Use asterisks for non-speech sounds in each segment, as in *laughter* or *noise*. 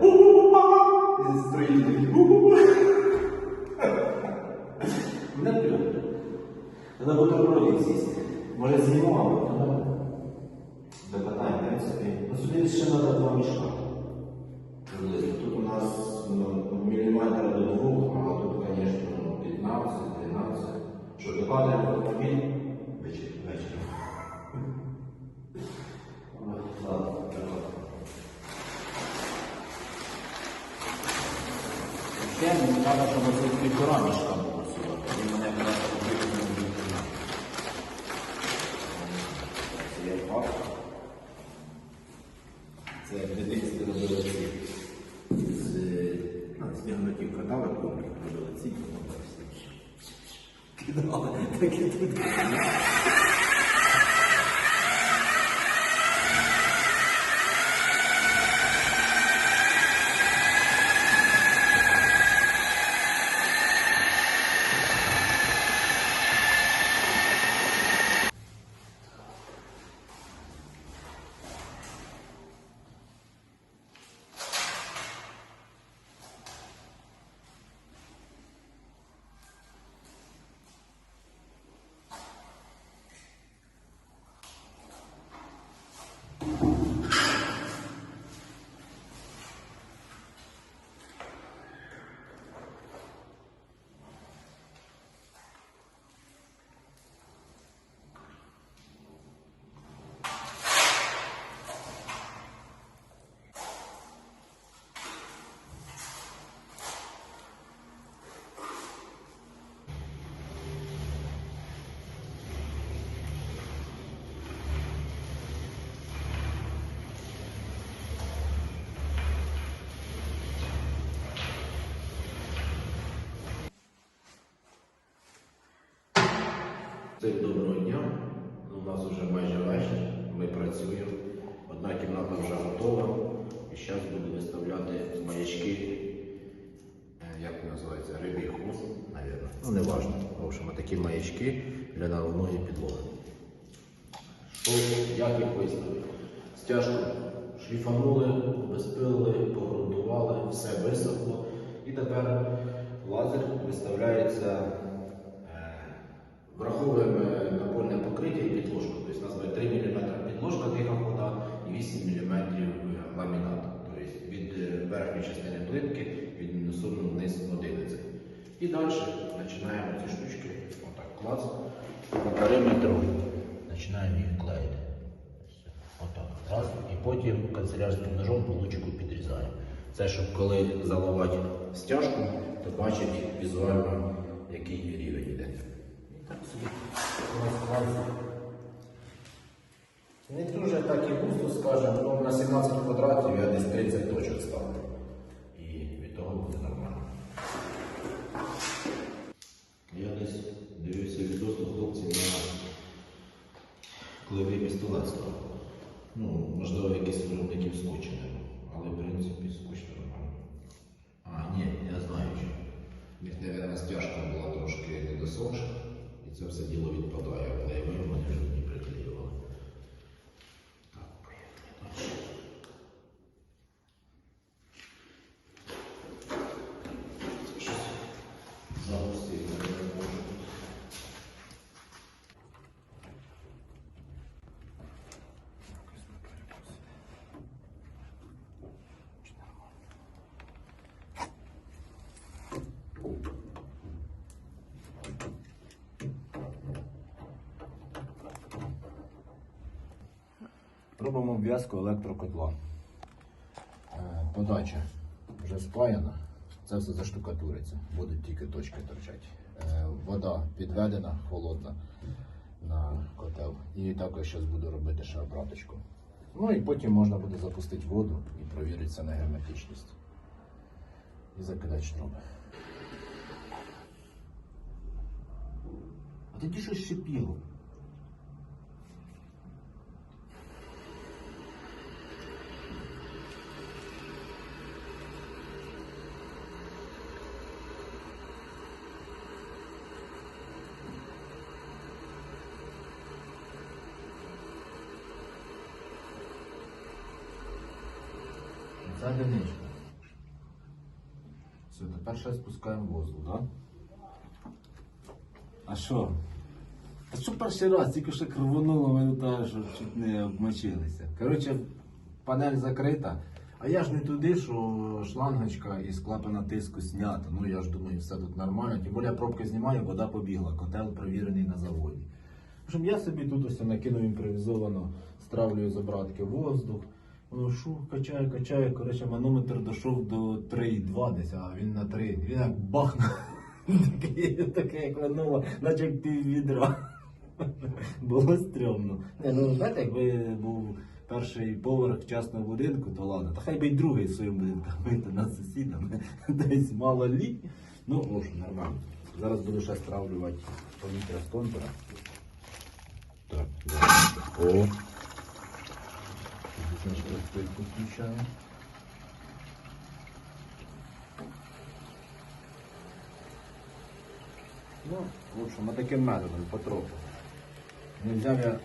«Ху-ху-ха». Не плюнь. На бутерброді сісти. Може з'їмо, а потім до питань, в принципі. Ну сюди ще треба два мішка. Приблизно. Тут у нас ну, міліметр до двох, а тут, звісно, ну, 15, 13. Що, докладаємо автомобіль? Вечір. Вечір. Ладно, так. Ще мені треба, щоб мішка було сюди. Тоді мене якраз потрібно буде. Це є факт. Це в дитинстві робили ці. З ну, з мігнутів катали, помню, робили ці. Кидали, так і тут. Всім доброго дня. У нас вже майже вечір. Ми працюємо. Одна кімната вже готова. І зараз буду виставляти маячки. е, Як вони називаються? Рибій хвост, мабуть. Ну, не важливо. В общем, такі маячки для наливної підлоги. Що, як їх виставити? Стяжку шліфанули, обезпилили, погрунтували, все висохло. І тепер лазер виставляється. Е, Враховуємо е, напольне покриття і підложку. Тобто у нас буде 3 мм підложка тиха вода і 8 мм ламінат. Тобто від е, верхньої частини плитки від носу вниз 11. І далі починаємо ці штучки отак клац по периметру. Починаємо їх клеїти. Отак. Раз. І потім канцелярським ножом по лучику підрізаємо. Це щоб коли заливати стяжку, то бачить візуально, який рівень йде. І так собі розкласти. Не дуже так і густо, скажемо, ну на 17 квадратів я десь 30 точок ставлю. І від того буде нормально. Я десь дивився відносно хлопців на клевий пістолет ставив. Ну, можливо, якісь виробників скотчу. Але в принципі скотч нормально. А, ні, я знаю що. Них, мабуть, стяжка була трошки недосохша, це все діло відпадає, вони вже не приклеювали. Так, поїхали далі. Це щось загустити не можу. Робимо обв'язку електрокотла. Е, Подача вже спаяна, це все заштукатуриться, будуть тільки точки торчать. Е, Вода підведена, холодна на котел. І також зараз буду робити ще обраточку. Ну і потім можна буде запустити воду і провіритися на герметичність. І закидати штроби. А тоді що шипіло? Це одиничка. Тепер ще спускаємо воздух, так? Да? А що? А що перший раз, тільки що рвонуло, ми тут що чуть не обмочилися. Коротше, панель закрита. А я ж не туди, що шлангочка із клапана тиску знята. Ну я ж думаю, все тут нормально. Тим більше я пробки знімаю, вода побігла, котел перевірений на заводі. Общем, я собі тут ось накинув імпровізовано, стравлюю з обратки воздух. Воно шу, качає. Коротше, манометр дійшов до 3,2 десь, а він на 3. Він як бахнув. *laughs* Таке, як винуло, наче як пів відра. *laughs* Було стрьомно. Не, ну знаєте, якби був перший поверх частного будинку, то ладно. Та хай би й другий своїм будинком вийти на сусідами. *laughs* Десь мало лі. Ну, общем, нормально. Зараз буду ще стравлювати повітря з контура. Так. О. Значить, розпильку включаю. Ну, в общем, таким методом потроху. Не взяв я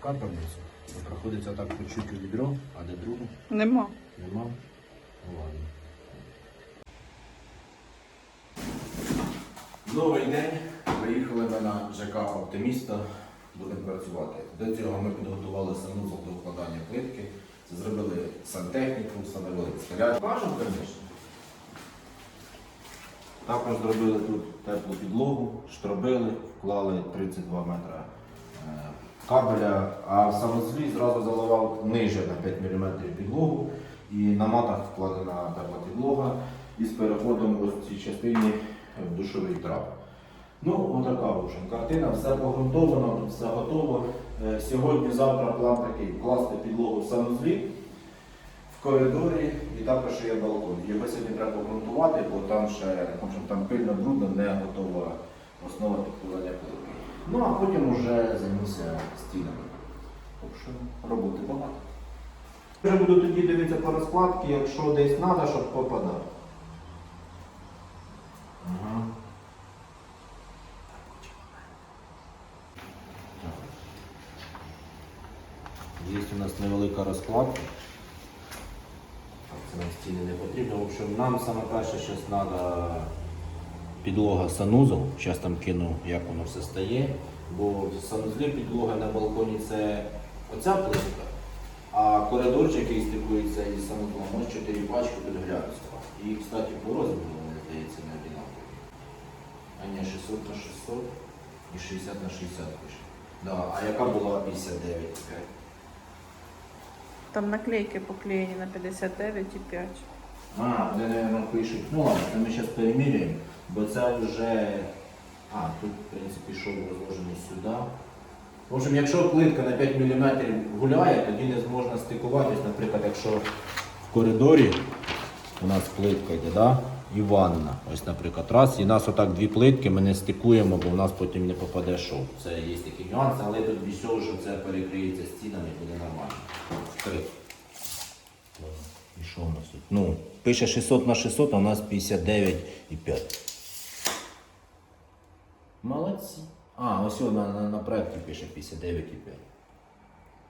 капельницю, то приходиться так по чуть відро, а де другу Нема. нема. Ну ладно. Новий день. Приїхали ми на ЖК Оптиміста. Будемо працювати. До цього ми підготували санузел до вкладання плитки. Зробили сантехніку, встановили снаряд. Кажемо, звісно. Також зробили тут теплу підлогу, штробили, вклали 32 метра е, кабеля, а санузлі зразу заливав ниже на 5 мм підлогу і на матах вкладена тепла підлога із переходом ось цій частині в душовий трап. Ну, отака в общем, картина, все погрунтовано, все готово. Е, Сьогодні-завтра план такий вкласти підлогу в санузлі в коридорі і також є балкон. Його сьогодні треба обґрунтувати, бо там ще в общем, там пильно брудно, не готова основа підкладання плитки. Ну а потім вже займуся стінами. Так що роботи багато. Вже буду тоді дивитися по розкладці, якщо десь треба, щоб попадав. Ага. Є у нас невелика розкладка. Це нам стіни не потрібно. В общем, нам саме перше, що треба підлога санузел. Зараз там кину, як воно все стає. Бо в санузлі підлога на балконі це оця плитка, а коридорчик, який стикується із санузлом, ось 4 пачки тут глянцева. І, кстати, по розміру, мені здається, не одинакові. А ні, 600 на 600 і 60 на 60 пише. Да. А яка була 59? Там наклейки поклеєні на 59,5. А, вони, наверное, пишуть. Ну ладно, це ми зараз переміряємо, бо це вже. А, тут, в принципі, шов розложений сюди. В общем, якщо плитка на 5 мм гуляє, тоді не зможна стикуватись, наприклад, якщо в коридорі у нас плитка йде, да? і ванна. Ось, наприклад, раз, і нас отак дві плитки ми не стикуємо, бо в нас потім не попаде шов. Це є такі нюанси, але тут без що це перекриється стінами буде нормально. Вкрито. І що у нас тут? Ну, пише 600 на 600, а у нас 59,5. Молодці. А, ось на, на, на проєкті пише 59,5.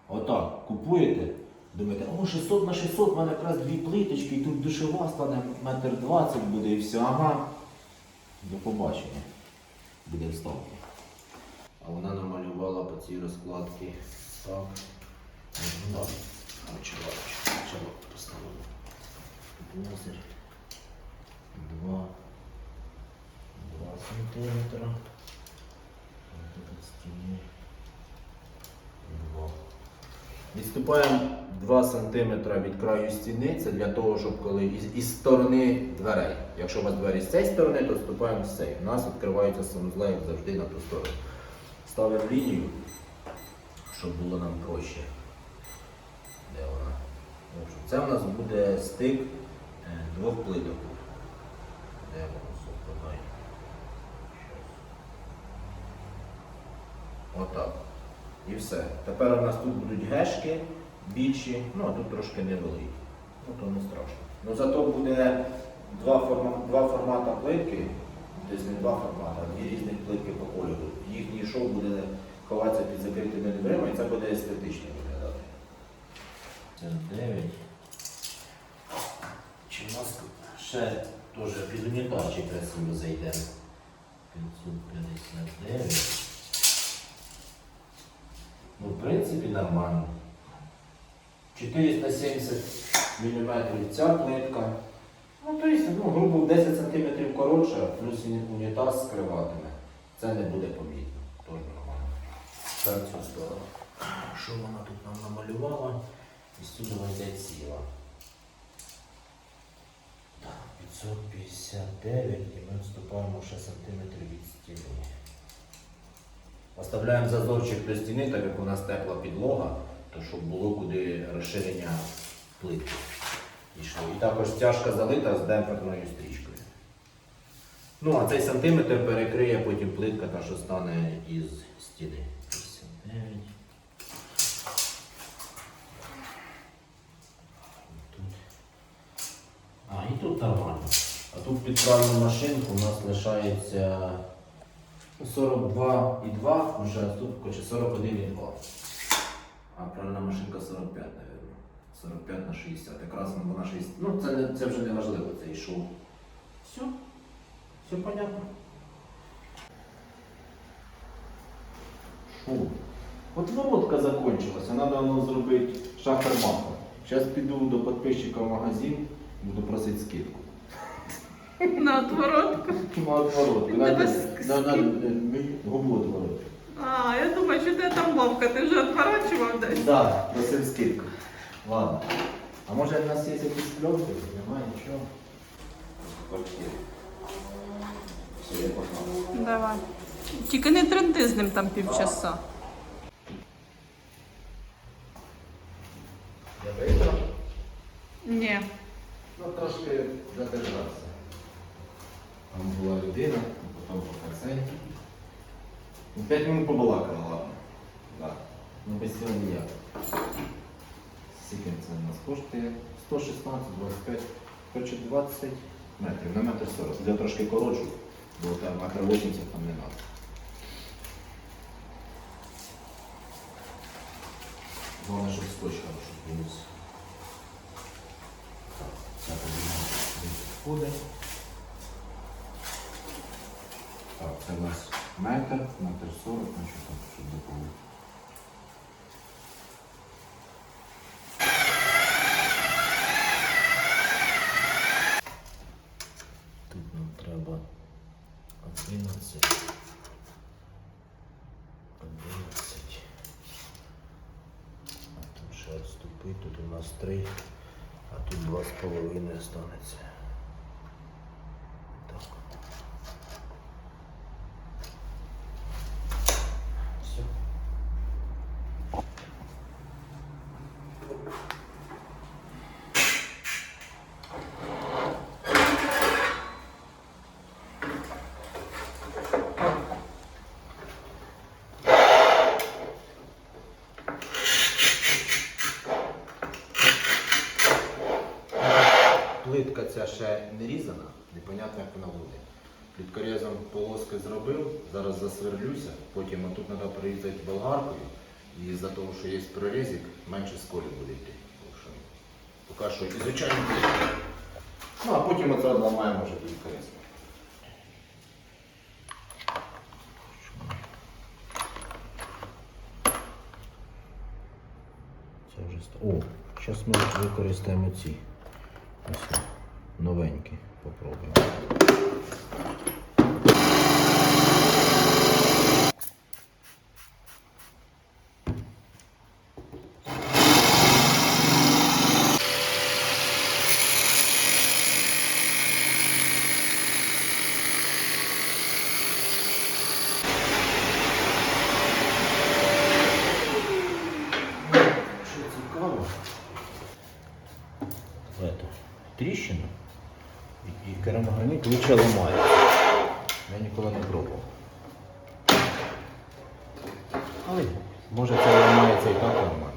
Отак, купуєте, думаєте, о, 600 на 600, в мене якраз дві плиточки, і тут душова стане метр 20 буде і все. Ага. До побачення. Буде вставка. А вона намалювала по цій розкладці. Так. Ну, так. Чувак, чувак поставив. Лазер. Два. Два сантиметра. Вот этот стіни. Два. Відступаємо 2 см від краю стіни. Це для того, щоб коли із, із сторони дверей. Якщо у вас двері з цієї сторони, то вступаємо з цієї. У нас відкривається санузла, як завжди, на ту сторону. Ставимо лінію, щоб було нам проще. Де вона? Це у нас буде стик е, двох плиток. Де воно совпадає? Отак. І все. Тепер у нас тут будуть гешки більші, ну а тут трошки невеликі. Ну то не страшно. Ну зато буде два, форма, два формата плитки, десь не два формати, а дві різні плитки по кольору. Їхній шов буде ховатися під закритими дверима і це буде естетично виглядати. Це 9. Чи у нас ще Теж під унітазчик красиво зайде. 559. Ну, в принципі, нормально. 470 мм ця плитка. Ну, то есть, ну, грубо 10 см коротше, плюс унітаз скриватиме. Це не буде помітно. Тож нормально. Так, цю сторону. Що вона тут нам намалювала? І сюди вона ціла. Так, 559 і ми відступаємо ще сантиметрів від стіни. Оставляємо зазорчик до стіни, так як у нас тепла підлога, то щоб було куди розширення плитки. Йшло. І також стяжка залита з демпферною стрічкою. Ну, а цей сантиметр перекриє потім плитка, та що стане із стіни. А, і тут нормально. А тут під пральну машинку у нас лишається 42,2, ну ще тут хоче 41,2. А пральна машинка 45, мабуть. 45 на 60. Якраз вона 60. Ну, це, не, це вже не важливо, це йшов. Все. Все понятно. Шо? От воротка закончилася, треба воно зробити шахер-махер. Зараз піду до підписчика в магазин, буду просити скидку. На отворотку. На отворот. На, на, губу отворот. А, я думаю, що ти там ловка, ти вже отворачував десь. Да, просив скидку. Ладно. А може в нас є якісь пленки? Немає нічого. Все, я погнав. Давай. Тільки не тренди з ним там півчаса. Я виграв. Ні. Ну, трошки задержався. Там була людина, по концерті. Ну, П'ять минут побалакала, ладно. Да. Ну, без цього ніяк. Скільки це у нас коштує? 116, 25, коротше 20 метрів, на метр 40. Я трошки коротшу, бо там метр 80 там не треба. Головне, щоб скотч хороший плюс. Так, входить. Так, це у нас метр, метр сорок, на там, щоб доповнити. Тут нам треба 11. 11. А тут ще відступити, тут у нас 3, а тут 2,5 останеться. Так. Все. Плитка ця ще не різана, непонятно як вона буде. Пліткорезом полоски зробив, зараз засверлюся, потім отут треба прорізати болгаркою. І за того, що є прорізик, менше сколі буде йти. Поки що плитку. Ну а потім оце. Це вже ста- О, зараз ми використаємо ці. Ось новенькі. Попробуємо. Що цікаво? Это, тріщина і, керамограніт лучше ламає. Я ніколи не пробував. Але може це ламається і так нормально.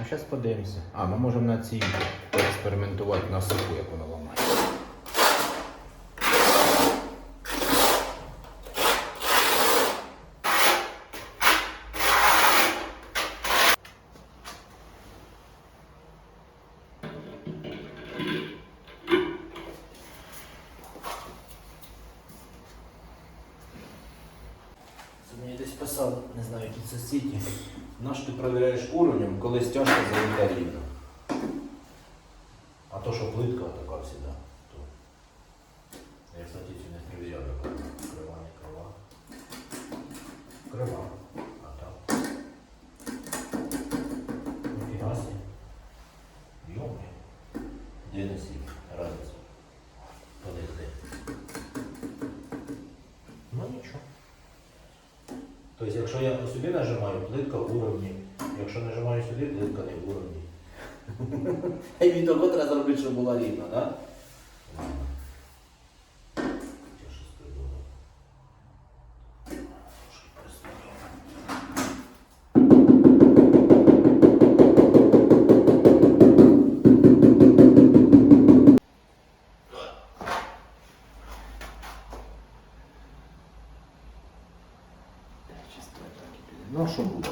А зараз подивимося. А, ми можемо на цій експериментувати на суху, як воно ламає. Це мені десь писав, не знаю, які це сіті. Наш ти перевіряєш уровнем, коли стяжка заліта рівно. А то, що плитка така завжди, то. Я, кстати, цю не перевіряв, яка крива, не крива. Крива. А так. Ніфіга сі. Йоми. Де не сів? Разниця. Подожди. Ну нічого. Тобто, якщо я сюди нажимаю, плитка в уровні. Якщо нажимаю сюди, плитка не в уровні. І щоб була рівна. Да? Я щось придумав. Трошки переставлю. Ну, що буде?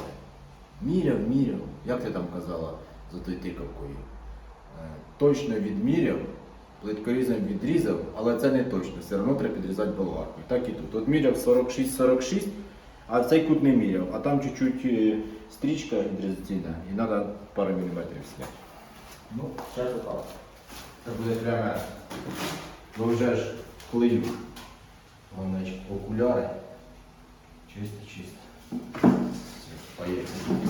Міряв, міряв. Як ти там казала за тою тикавкою? Е, Точно відміряв, плиткорізом відрізав, але це не точно. Все одно треба підрізати болгаркою. Так і тут. От міряв 46-46, а цей кут не міряв, а там чуть-чуть е, стрічка відрізаційна і треба пару міліметрів зняти. Ну, зараз так. Це буде для. Бо вже ж клею. Головне, окуляри. Чисто, чисто. Все, поехали.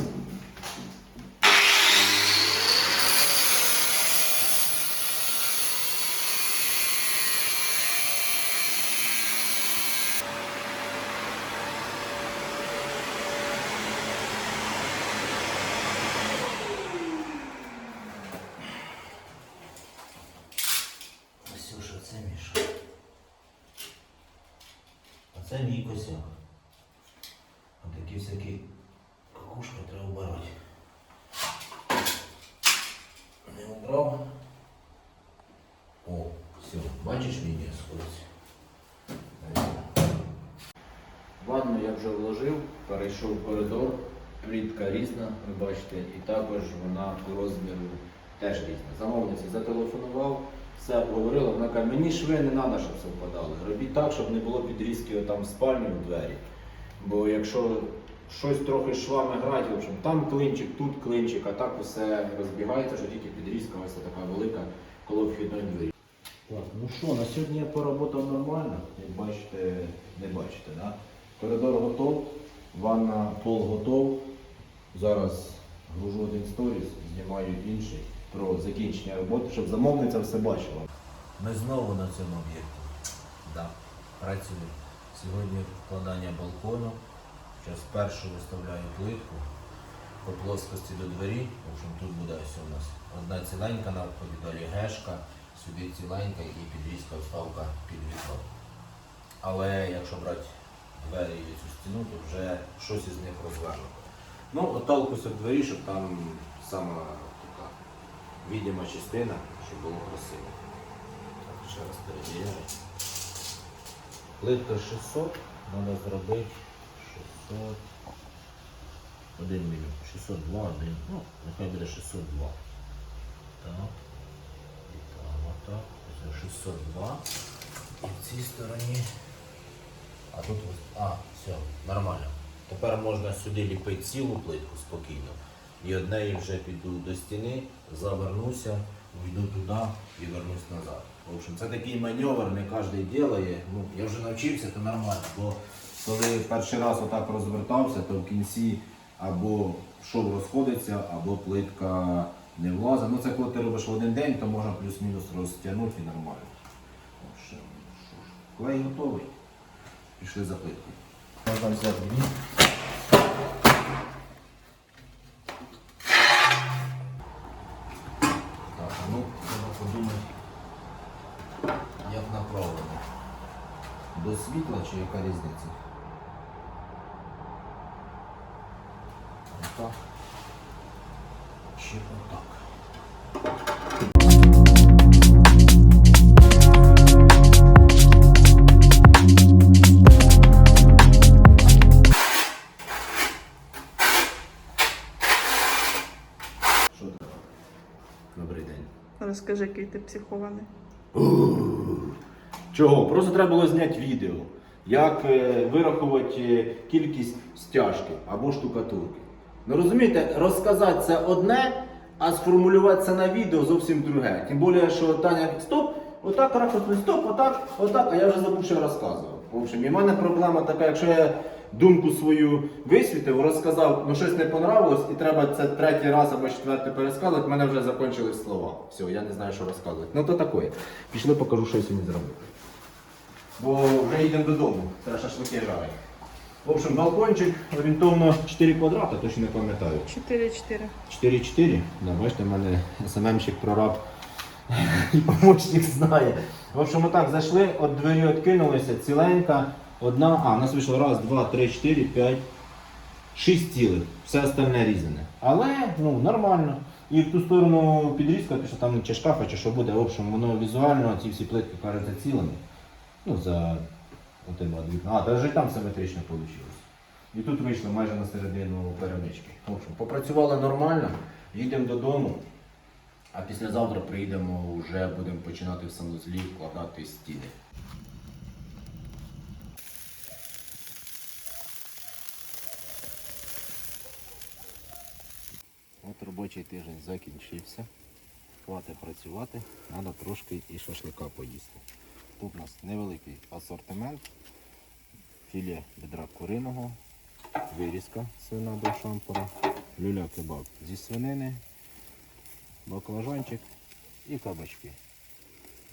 Ксюша, це Міша. А це мій косяк. Отакі всякі какушки треба вбирати. Не убрав. О, все, бачиш лінія сходиться. Ванну я вже вложив, перейшов в коридор, плітка різна, ви бачите, і також вона по розміру теж різна. Замовниці зателефонував, все обговорила, вона каже, мені шви не треба, щоб совпадали. Робіть так, щоб не було підрізки там в спальні у двері. Бо якщо щось трохи швами грати, в общем, там клинчик, тут клинчик, а так усе розбігається, що тільки підрізка ось така велика коло вхідної двері. Так, ну що, на сьогодні я поработав нормально, як бачите, не бачите, да? Коридор готов, ванна пол готов. Зараз гружу один сторіс, знімаю інший про закінчення роботи, щоб замовниця все бачила. Ми знову на цьому об'єкті. Да, працюємо. Сьогодні вкладання балкону. Зараз першу виставляю плитку по плоскості до двері. В общем, тут буде ось у нас одна ціленька на вході, далі гешка, сюди ціленька і підрізка вставка під вікно. Але якщо брати двері і цю стіну, то вже щось із них розвернуто. Ну, оттолкуся в двері, щоб там сама така відома частина, щоб було красиво. Так, ще раз перевіряю. Плитка 600, треба зробити 600. 1 мільйон. 602, 1. Ну, нехай буде 602. Так. І там отак. Це 602. І в цій стороні. А тут. А, все, нормально. Тепер можна сюди ліпити цілу плитку спокійно. І однеї вже піду до стіни, завернуся, війду туди і вернусь назад. В общем, це такий маневр, не кожен робить. Ну, я вже навчився, то нормально. Бо коли перший раз отак розвертався, то в кінці або шов розходиться, або плитка не влазить. Ну це коли ти робиш в один день, то можна плюс-мінус розтягнути і нормально. Клей готовий. Пішли за плиткою. Можна взяти дві. Так, ну, треба подумати, як направлено. До світла чи яка різниця? Чи отак. Що таке? Добрий день. Розкажи, який ти психований. Чого? Просто треба було зняти відео. як е, вирахувати е, кількість стяжки або штукатурки. Ну розумієте, розказати це одне, а сформулювати це на відео зовсім друге. Тим більше, що Таня стоп, отак, ракурс, стоп, отак, отак, а я вже забув, що розказував. В общем, і в мене проблема така, якщо я думку свою висвітив, розказав, ну щось не понравилось, і треба це третій раз або четвертий пересказувати, в мене вже закінчились слова. Все, я не знаю, що розказувати. Ну то таке. Пішли, покажу, що я сьогодні зробив. Бо вже йдемо додому, треба шашлики жарити. В общем, балкончик орієнтовно 4 квадрата, точно не пам'ятаю. 4-4. 4-4. Да, бачите, в мене СММщик прораб і помощник знає. В общем, отак зайшли, от двері відкинулися, ціленька, одна, а, у нас вийшло раз, два, три, чотири, п'ять, шість цілих, все остальне різане. Але ну, нормально. І в ту сторону підрізка, що там чи шкафа, чи що буде, в общем, воно візуально, ці всі плитки кажуть зацілені. Ну, за. А, і там симетрично вийшло. І тут вийшло майже на середину перемички. В общем, попрацювали нормально, їдемо додому. А післязавтра приїдемо, вже будемо починати в санузлі вкладати стіни. От робочий тиждень закінчився. Хватить працювати, треба трошки і шашлика поїсти. Тут у нас невеликий асортимент, філе бедра куриного, вирізка свина до шампура, люля кебаб зі свинини, баклажанчик і кабачки.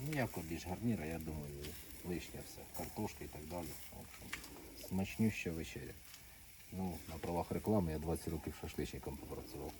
Ніякого більш гарніра, я думаю, лишнє все. Картошка і так далі. Смачнюща вечеря. Ну, на правах реклами я 20 років шашличником попрацював.